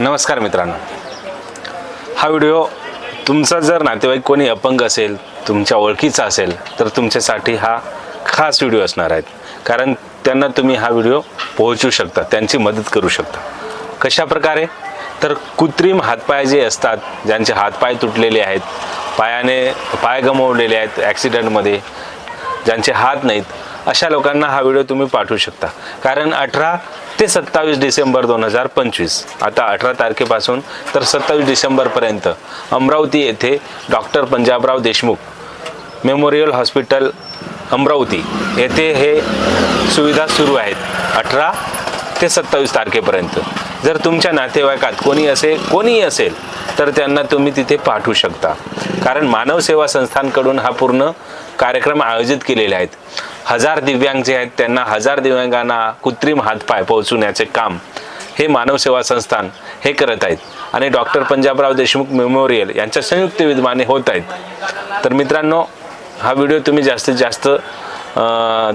नमस्कार मित्रांनो. हा व्हिडिओ तुमचा जर नातेवाईक कोणी अपंग असेल तुमच्या ओळखीचा असेल तर तुमच्यासाठी हा खास व्हिडिओ असणार आहेत कारण त्यांना तुम्ही हा व्हिडिओ पोहोचू शकता त्यांची मदत करू शकता. कशा प्रकारे? तर कृत्रिम हातपाय जे असतात ज्यांचे हातपाय तुटलेले आहेत पायाने पाय गमावलेले आहेत ॲक्सिडेंटमध्ये ज्यांचे हात नाहीत अशा लोकांना हा व्हिडिओ तुम्ही पाठवू शकता. कारण अठरा ते सत्तावीस डिसेंबर दोन हजार पंचवीस आता अठरा तारखेपासून तर सत्तावीस डिसेंबरपर्यंत अमरावती येथे doctor Panjabrao Deshmukh memorial hospital Amravati येथे हे सुविधा सुरू आहेत अठरा ते सत्तावीस तारखेपर्यंत. जर तुमच्या नातेवाईकात कोणी असे कोणीही असेल तर त्यांना तुम्ही तिथे पाठवू शकता. कारण मानव सेवा संस्थांकडून हा पूर्ण कार्यक्रम आयोजित केलेले आहेत. हजार दिव्यांग जे आहेत त्यांना हजार दिव्यांगांना कृत्रिम हातपाय पोहोचवण्याचे काम हे मानव सेवा संस्थान हे करत आहेत. आणि डॉक्टर पंजाबराव देशमुख मेमोरियल यांच्या संयुक्त विद्यमाने होत आहेत. तर मित्रांनो हा व्हिडिओ तुम्ही जास्तीत जास्त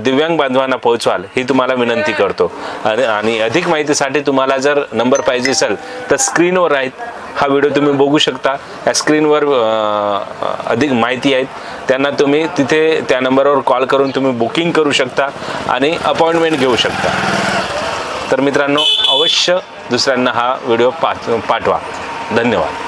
दिव्यांग बांधवांना पोहोचवाल ही तुम्हाला विनंती करतो. आणि अधिक माहितीसाठी तुम्हाला जर नंबर पाहिजे असेल तर स्क्रीनवर आहेत हा व्हिडिओ तुम्ही बघू शकता. या स्क्रीनवर अधिक माहिती आहेत. त्यांना तुम्ही तिथे त्या नंबरवर कॉल करून तुम्ही बुकिंग करू शकता आणि अपॉइंटमेंट घेऊ शकता. तर मित्रांनो अवश्य दुसऱ्यांना हा व्हिडिओ पाठ पाठवा. धन्यवाद.